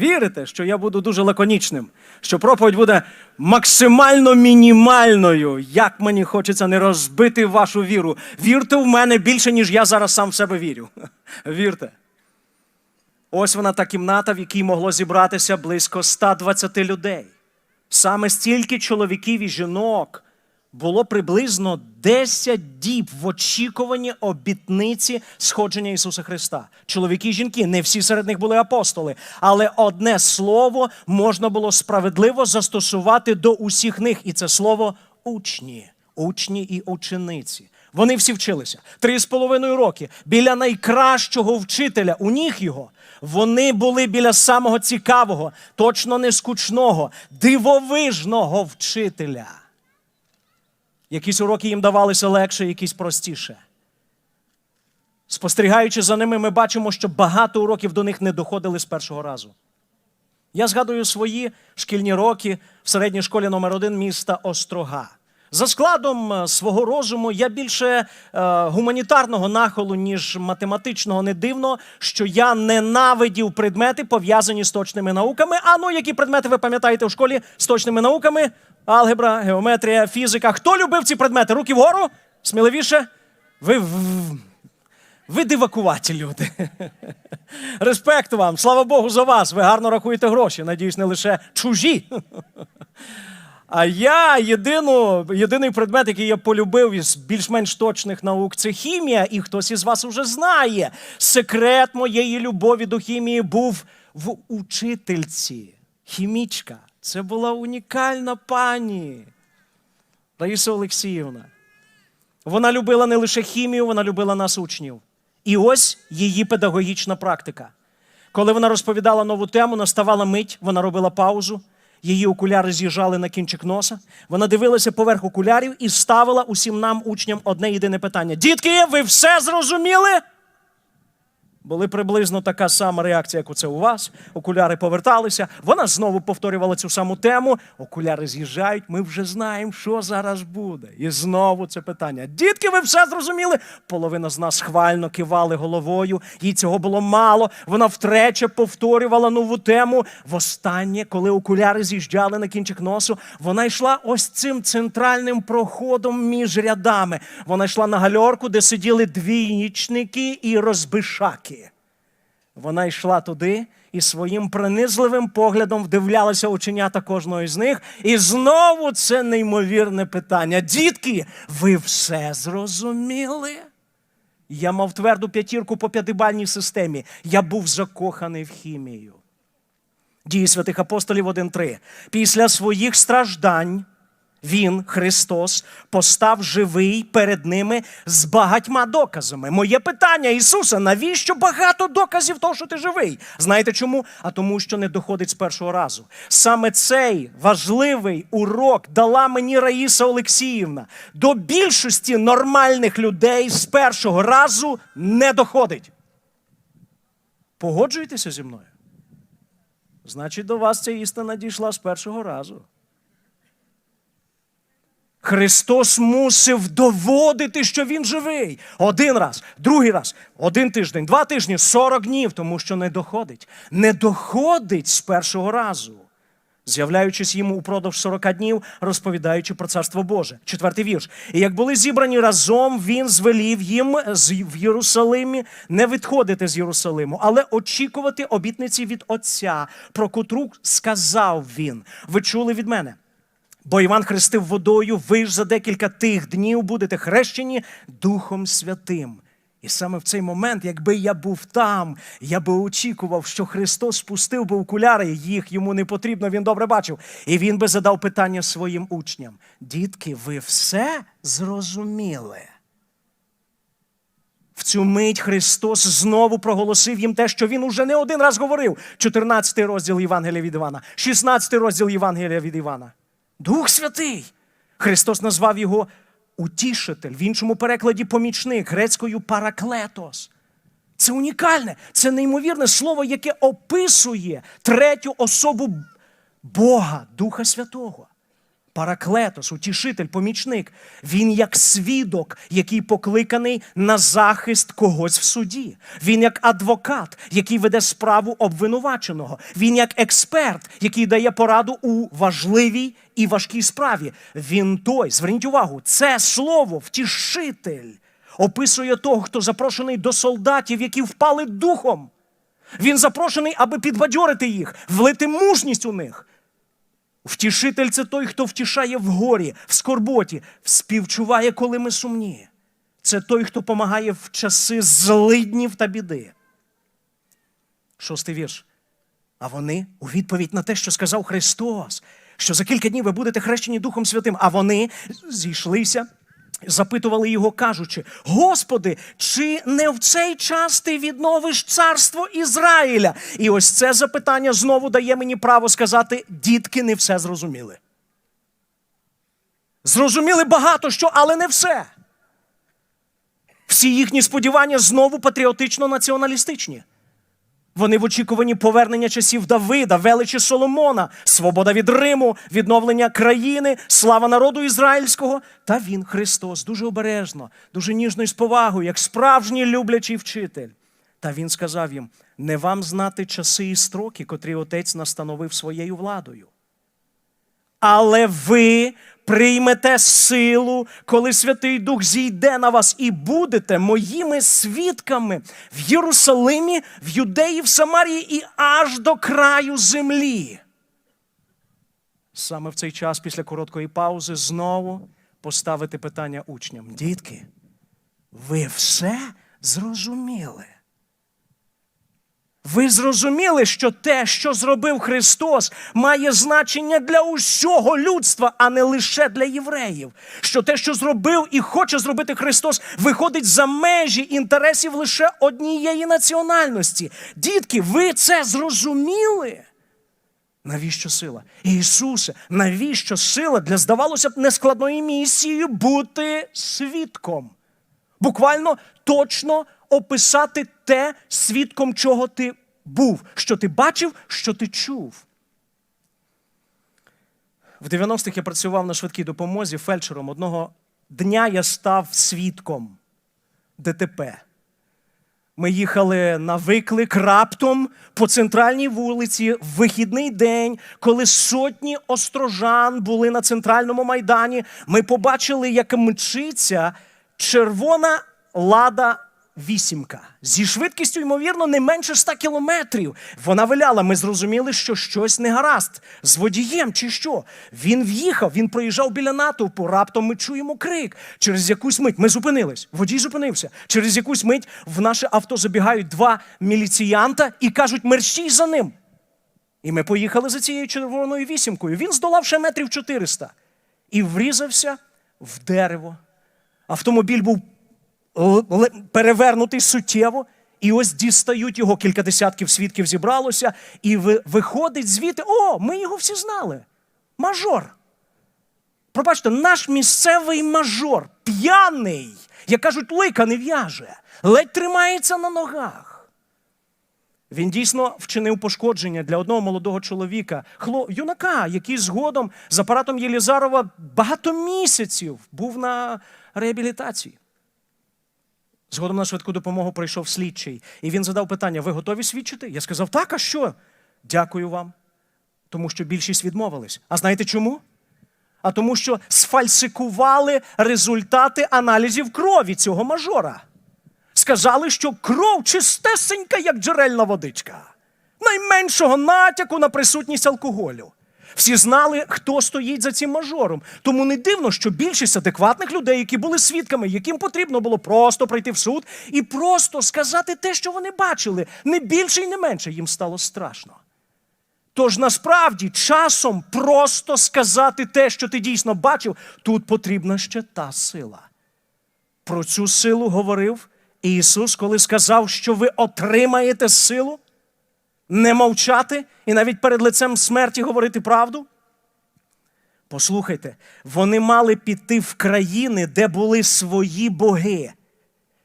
Вірите, що я буду дуже лаконічним, що проповідь буде максимально мінімальною. Як мені хочеться не розбити вашу віру. Вірте в мене більше, ніж я зараз сам в себе вірю. Вірте. Ось вона та кімната, в якій могло зібратися близько 120 людей. Саме стільки чоловіків і жінок було приблизно 10 діб в очікуванні обітниці сходження Ісуса Христа. Чоловіки і жінки, не всі серед них були апостоли, але одне слово можна було справедливо застосувати до усіх них, і це слово учні, учні і учениці. Вони всі вчилися три з половиною роки біля найкращого вчителя. У них його. Вони були біля самого цікавого, точно не скучного, дивовижного вчителя. Якісь уроки їм давалися легше, якісь простіше. Спостерігаючи за ними, ми бачимо, що багато уроків до них не доходили з першого разу. Я згадую свої шкільні роки в середній школі номер 1 міста Острога. За складом е, свого розуму я більше е, гуманітарного нахилу, ніж математичного. Не дивно, що я ненавидів предмети, пов'язані з точними науками. А ну, які предмети ви пам'ятаєте в школі з точними науками? Алгебра, геометрія, фізика. Хто любив ці предмети? Руки вгору? Сміливіше? Ви, ви дивакуваті люди. Респект вам, слава Богу, за вас. Ви гарно рахуєте гроші. Надіюсь, не лише чужі. А я єдину, єдиний предмет, який я полюбив із більш-менш точних наук, це хімія. І хтось із вас уже знає. Секрет моєї любові до хімії був в учительці. Хімічка. Це була унікальна пані. Раїса Олексіївна. Вона любила не лише хімію, вона любила нас, учнів. І ось її педагогічна практика. Коли вона розповідала нову тему, наставала мить, вона робила паузу, її окуляри з'їжджали на кінчик носа. Вона дивилася поверх окулярів і ставила усім нам, учням, одне єдине питання: Дітки, ви все зрозуміли? Були приблизно така сама реакція, як оце у вас. Окуляри поверталися. Вона знову повторювала цю саму тему. Окуляри з'їжджають. Ми вже знаємо, що зараз буде. І знову це питання. Дітки, ви все зрозуміли? Половина з нас хвально кивали головою. Їй цього було мало. Вона втрече повторювала нову тему. Востаннє, коли окуляри з'їжджали на кінчик носу, вона йшла ось цим центральним проходом між рядами. Вона йшла на гальорку, де сиділи двійнічники і розбишаки. Вона йшла туди і своїм принизливим поглядом вдивлялася оченята кожного із них. І знову це неймовірне питання. Дітки, ви все зрозуміли? Я мав тверду п'ятірку по п'ятибальній системі. Я був закоханий в хімію. Дії святих апостолів 1.3. Після своїх страждань він, Христос, постав живий перед ними з багатьма доказами. Моє питання, Ісуса, навіщо багато доказів того, що ти живий? Знаєте чому? А тому, що не доходить з першого разу. Саме цей важливий урок дала мені Раїса Олексіївна. До більшості нормальних людей з першого разу не доходить. Погоджуєтеся зі мною? Значить, до вас ця істина дійшла з першого разу. Христос мусив доводити, що Він живий. Один раз, другий раз, один тиждень, два тижні, сорок днів, тому що не доходить. Не доходить з першого разу. З'являючись йому упродовж 40 днів, розповідаючи про царство Боже. Четвертий вірш. І як були зібрані разом, він звелів їм в Єрусалимі не відходити з Єрусалиму, але очікувати обітниці від Отця, про котру сказав він. Ви чули від мене. Бо Іван хрестив водою, ви ж за декілька тих днів будете хрещені Духом Святим. І саме в цей момент, якби я був там, я би очікував, що Христос спустив би окуляри, їх йому не потрібно, він добре бачив. І він би задав питання своїм учням: Дітки, ви все зрозуміли? В цю мить Христос знову проголосив їм те, що він уже не один раз говорив. 14 розділ Євангелія від Івана, 16 розділ Євангелія від Івана. Дух Святий. Христос назвав його утішитель, в іншому перекладі помічник, грецькою параклетос. Це унікальне, це неймовірне слово, яке описує третю особу Бога, Духа Святого. Параклетос, утішитель, помічник. Він як свідок, який покликаний на захист когось в суді. Він як адвокат, який веде справу обвинуваченого. Він як експерт, який дає пораду у важливій і важкій справі. Він той, зверніть увагу, це слово, втішитель, описує того, хто запрошений до солдатів, які впали духом. Він запрошений, аби підбадьорити їх, влити мужність у них. Втішитель це той, хто втішає в горі, в скорботі, співчуває, коли ми сумні. Це той, хто помагає в часи злиднів та біди. Шостий вірш. А вони у відповідь на те, що сказав Христос, що за кілька днів ви будете хрещені Духом Святим, а вони зійшлися, запитували його, кажучи: Господи, чи не в цей час ти відновиш царство Ізраїля? І ось це запитання знову дає мені право сказати: дітки не все зрозуміли. Зрозуміли багато що, але не все. Всі їхні сподівання знову патріотично-націоналістичні. Вони в очікуванні повернення часів Давида, величі Соломона, свобода від Риму, відновлення країни, слава народу ізраїльського. Та він, Христос, дуже обережно, дуже ніжно і з повагою, як справжній люблячий вчитель. Та він сказав їм: не вам знати часи і строки, котрі отець настановив своєю владою. Але ви приймете силу, коли Святий Дух зійде на вас, і будете моїми свідками в Єрусалимі, в Юдеї, в Самарії і аж до краю землі. Саме в цей час, після короткої паузи, знову поставити питання учням: дітки, ви все зрозуміли? Ви зрозуміли, що те, що зробив Христос, має значення для усього людства, а не лише для євреїв. Що те, що зробив і хоче зробити Христос, виходить за межі інтересів лише однієї національності. Дітки, ви це зрозуміли? Навіщо сила? Ісусе, навіщо сила для, здавалося б, нескладної місії бути свідком? Буквально точно описати те, свідком чого ти був, що ти бачив, що ти чув. В 90-х я працював на швидкій допомозі фельдшером. Одного дня я став свідком ДТП. Ми їхали на виклик раптом по центральній вулиці в вихідний день, коли сотні острожан були на центральному майдані. Ми побачили, як мчиться червона лада вісімка зі швидкістю, ймовірно, не менше 100 кілометрів. Вона виляла. Ми зрозуміли, що щось не гаразд з водієм чи що. Він в'їхав, він проїжджав біля натовпу. Раптом ми чуємо крик. Через якусь мить ми зупинились. Водій зупинився. Через якусь мить в наше авто забігають два міліціянта і кажуть: мерщій за ним. І ми поїхали за цією червоною вісімкою. Він здолав ще метрів 400 і врізався в дерево. Автомобіль був перевернутий суттєво, і ось дістають його, кілька десятків свідків зібралося, і виходить звідти. О, ми його всі знали. Мажор. Пробачте, наш місцевий мажор, п'яний, як кажуть, лика не в'яже, ледь тримається на ногах. Він дійсно вчинив пошкодження для одного молодого чоловіка, хло, юнака, який згодом з апаратом Єлізарова багато місяців був на реабілітації. Згодом на швидку допомогу прийшов слідчий, і він задав питання: ви готові свідчити? Я сказав, так, а що? Дякую вам. Тому що більшість відмовились. А знаєте чому? А тому, що сфальсикували результати аналізів крові цього мажора. Сказали, що кров чистесенька, як джерельна водичка. Найменшого натяку на присутність алкоголю. Всі знали, хто стоїть за цим мажором. Тому не дивно, що більшість адекватних людей, які були свідками, яким потрібно було просто прийти в суд і просто сказати те, що вони бачили, не більше і не менше, їм стало страшно. Тож насправді часом просто сказати те, що ти дійсно бачив, тут потрібна ще та сила. Про цю силу говорив Ісус, коли сказав, що ви отримаєте силу не мовчати і навіть перед лицем смерті говорити правду. Послухайте, вони мали піти в країни, де були свої боги,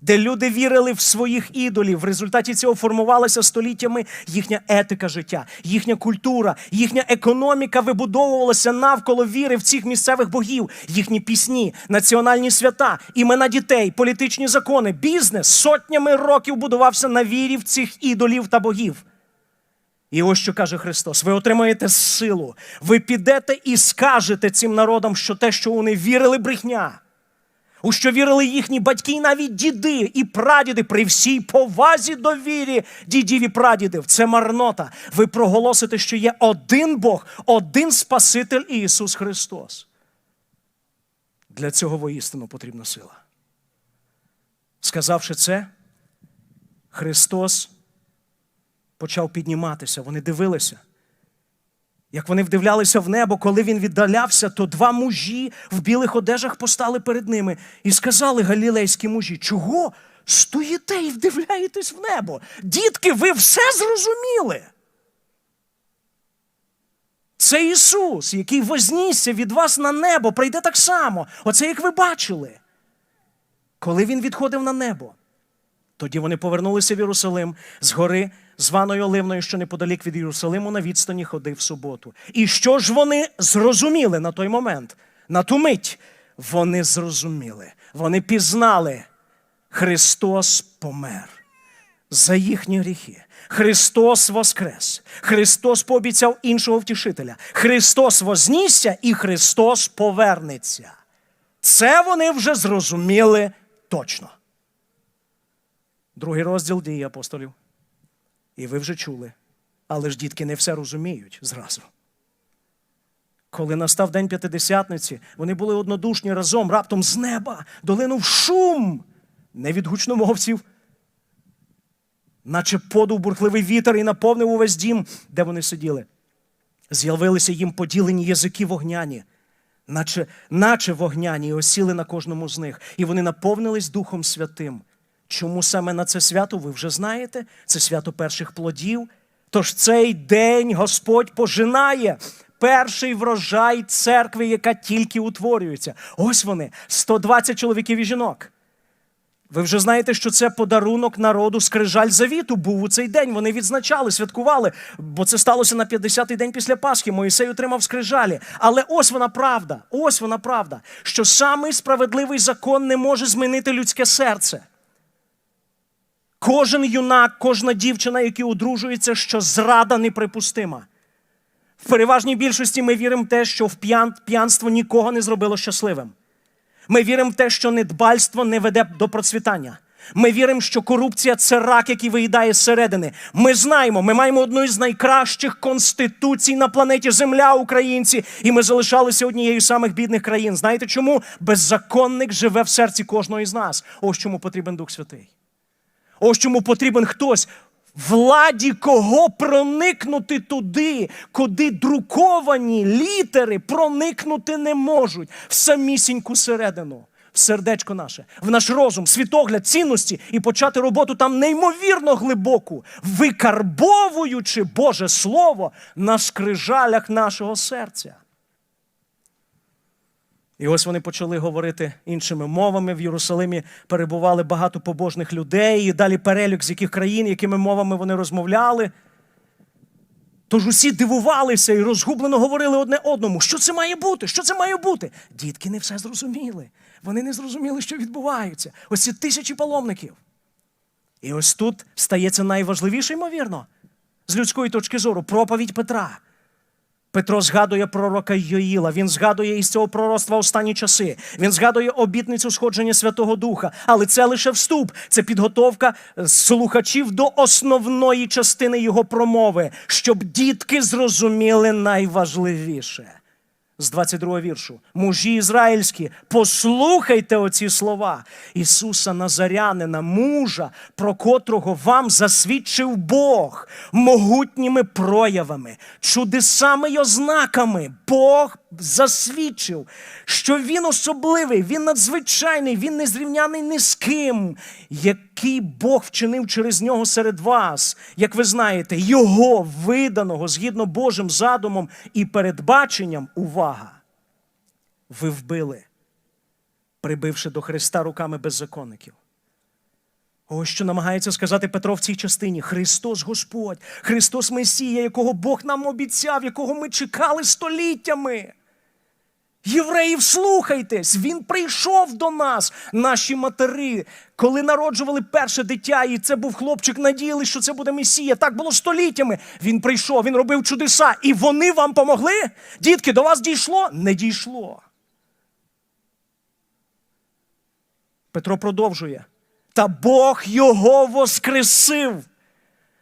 де люди вірили в своїх ідолів. В результаті цього формувалася століттями їхня етика життя, їхня культура, їхня економіка вибудовувалася навколо віри в цих місцевих богів, їхні пісні, національні свята, імена дітей, політичні закони, бізнес сотнями років будувався на вірі в цих ідолів та богів. І ось що каже Христос: ви отримаєте силу, ви підете і скажете цим народам, що те, що вони вірили, брехня, у що вірили їхні батьки, і навіть діди і прадіди при всій повазі до вірі дідів і прадідів. Це марнота. Ви проголосите, що є один Бог, один Спаситель Ісус Христос. Для цього воістину потрібна сила. Сказавши це, Христос почав підніматися. Вони дивилися. Як вони вдивлялися в небо, коли він віддалявся, то два мужі в білих одежах постали перед ними і сказали галілейські мужі, чого стоїте і вдивляєтесь в небо? Дітки, ви все зрозуміли. Це Ісус, який вознісся від вас на небо, прийде так само. Оце як ви бачили. Коли він відходив на небо, тоді вони повернулися в Єрусалим з гори, званої Оливною, що неподалік від Єрусалиму, на відстані ходи в суботу. І що ж вони зрозуміли на той момент, на ту мить? Вони зрозуміли, вони пізнали, Христос помер за їхні гріхи. Христос воскрес. Христос пообіцяв іншого втішителя. Христос вознісся і Христос повернеться. Це вони вже зрозуміли точно. Другий розділ дії апостолів. І ви вже чули. Але ж дітки не все розуміють зразу. Коли настав день п'ятидесятниці, вони були однодушні разом, раптом з неба долинув шум не від гучномовців, наче подув бурхливий вітер і наповнив увесь дім, де вони сиділи. З'явилися їм поділені язики вогняні, наче, наче вогняні, і осіли на кожному з них, і вони наповнились Духом Святим. Чому саме на це свято ви вже знаєте? Це свято перших плодів. Тож цей день Господь пожинає перший врожай церкви, яка тільки утворюється. Ось вони, 120 чоловіків і жінок. Ви вже знаєте, що це подарунок народу скрижаль завіту був у цей день. Вони відзначали, святкували, бо це сталося на 50-й день після Пасхи. Моїсей отримав скрижалі. Але ось вона правда, ось вона правда, що самий справедливий закон не може змінити людське серце. Кожен юнак, кожна дівчина, які одружуються, що зрада неприпустима. В переважній більшості ми віримо в те, що в п'ян, п'янство нікого не зробило щасливим. Ми віримо в те, що недбальство не веде до процвітання. Ми віримо, що корупція це рак, який виїдає зсередини. Ми знаємо, ми маємо одну із найкращих конституцій на планеті Земля, українці, і ми залишалися однією з самих бідних країн. Знаєте чому? Беззаконник живе в серці кожного із нас. Ось чому потрібен Дух Святий. Ось чому потрібен хтось. Владі кого проникнути туди, куди друковані літери проникнути не можуть в самісіньку середину, в сердечко наше, в наш розум, світогляд, цінності і почати роботу там неймовірно глибоку, викарбовуючи Боже Слово на скрижалях нашого серця. І ось вони почали говорити іншими мовами. В Єрусалимі перебували багато побожних людей, і далі перелік, з яких країн, якими мовами вони розмовляли. Тож усі дивувалися і розгублено говорили одне одному, що це має бути, що це має бути. Дітки не все зрозуміли. Вони не зрозуміли, що відбувається. Ось ці тисячі паломників. І ось тут стається найважливіше, ймовірно, з людської точки зору, проповідь Петра. Петро згадує пророка Йоїла, він згадує із цього пророцтва останні часи. Він згадує обітницю сходження Святого Духа. Але це лише вступ, це підготовка слухачів до основної частини його промови, щоб дітки зрозуміли найважливіше. З 22 віршу. Мужі ізраїльські, послухайте оці слова Ісуса Назарянина, мужа, про котрого вам засвідчив Бог могутніми проявами, чудесами й ознаками. Бог засвідчив, що Він особливий, Він надзвичайний, Він незрівняний ні з ким, який Бог вчинив через нього серед вас, як ви знаєте, Його виданого згідно Божим задумом і передбаченням, увага, ви вбили, прибивши до Христа руками беззаконників. Ось що намагається сказати Петро в цій частині: Христос Господь, Христос Месія, якого Бог нам обіцяв, якого ми чекали століттями. Євреї, вслухайтесь, він прийшов до нас, наші матери, коли народжували перше дитя, і це був хлопчик, надіяли, що це буде Месія. Так було століттями. Він прийшов, він робив чудеса, і вони вам помогли? Дітки, до вас дійшло? Не дійшло. Петро продовжує. Та Бог його воскресив,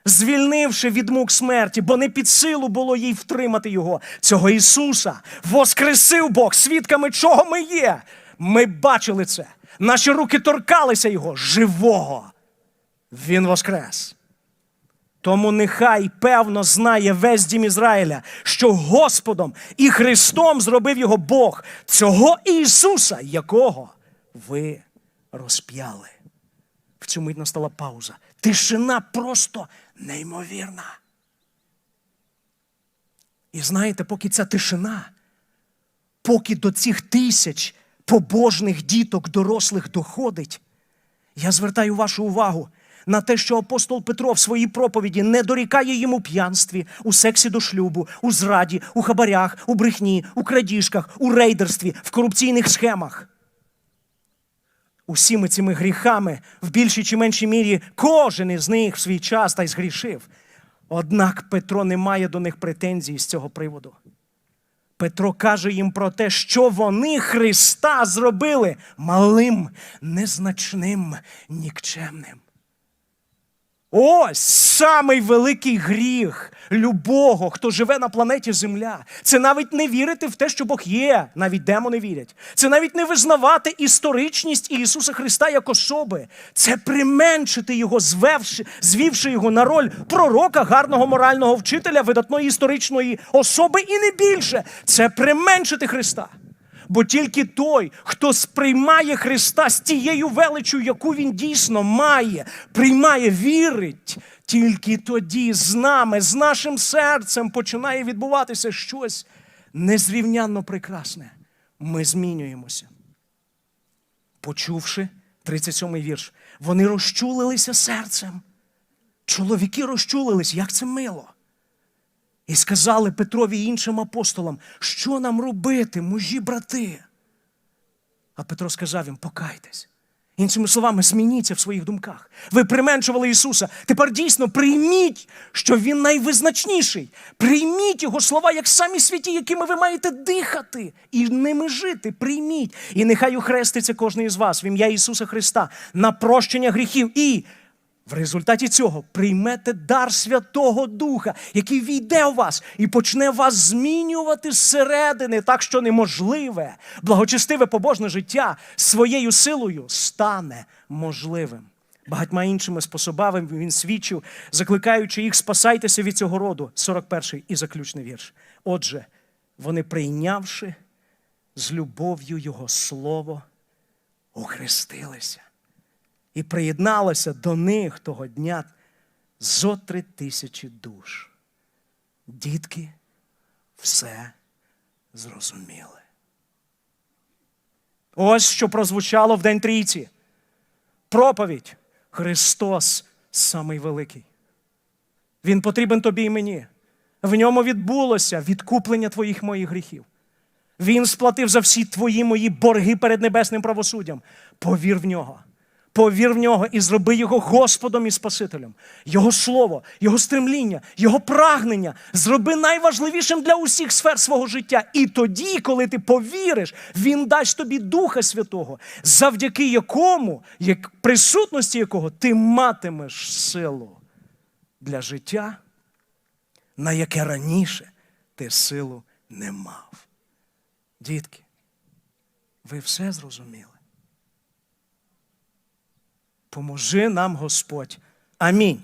звільнивши від мук смерті, бо не під силу було їй втримати його, цього Ісуса. Воскресив Бог, свідками чого ми є. Ми бачили це. Наші руки торкалися Його живого. Він воскрес. Тому нехай певно знає весь дім Ізраїля, що Господом і Христом зробив його Бог, цього Ісуса, якого ви розп'яли. В цю мить настала пауза. Тишина просто неймовірна. І знаєте, поки ця тишина, поки до цих тисяч побожних діток дорослих доходить, я звертаю вашу увагу на те, що апостол Петро в своїй проповіді не дорікає їм у п'янстві, у сексі до шлюбу, у зраді, у хабарях, у брехні, у крадіжках, у рейдерстві, в корупційних схемах. Усіми цими гріхами, в більшій чи меншій мірі, кожен із них в свій час та й згрішив. Однак Петро не має до них претензій з цього приводу. Петро каже їм про те, що вони Христа зробили малим, незначним, нікчемним. Ось самий великий гріх любого, хто живе на планеті Земля. Це навіть не вірити в те, що Бог є, навіть демони вірять. Це навіть не визнавати історичність Ісуса Христа як особи. Це применшити його, звевши, звівши його на роль пророка, гарного морального вчителя, видатної історичної особи і не більше. Це применшити Христа. Бо тільки той, хто сприймає Христа з тією величю, яку він дійсно має, приймає, вірить, тільки тоді з нами, з нашим серцем починає відбуватися щось незрівнянно прекрасне. Ми змінюємося. Почувши 37-й вірш, вони розчулилися серцем. Чоловіки розчулились, як це мило. І сказали Петрові і іншим апостолам, що нам робити, мужі брати. А Петро сказав їм: покайтесь. Іншими словами, змініться в своїх думках. Ви применшували Ісуса. Тепер дійсно прийміть, що Він найвизначніший. Прийміть Його слова, як самі святі, якими ви маєте дихати і ними жити. Прийміть. І нехай ухреститься кожен із вас в ім'я Ісуса Христа на прощення гріхів. І в результаті цього приймете дар Святого Духа, який війде у вас і почне вас змінювати зсередини, так що неможливе, благочестиве побожне життя своєю силою стане можливим. Багатьма іншими способами він свідчив, закликаючи їх, спасайтеся від цього роду. 41-й і заключний вірш. Отже, вони прийнявши з любов'ю Його Слово, охрестилися і приєдналося до них того дня зо три тисячі душ. Дітки все зрозуміли. Ось що прозвучало в День Трійці. Проповідь Христос самий великий. Він потрібен тобі і мені. В ньому відбулося відкуплення твоїх моїх гріхів. Він сплатив за всі твої мої борги перед небесним правосуддям. Повір в нього. Повір в нього і зроби його Господом і Спасителем. Його слово, його стремління, його прагнення зроби найважливішим для усіх сфер свого життя. І тоді, коли ти повіриш, він дасть тобі Духа Святого, завдяки якому, як присутності якого ти матимеш силу для життя, на яке раніше ти силу не мав. Дітки, ви все зрозуміли. Поможи нам Господь. Амінь.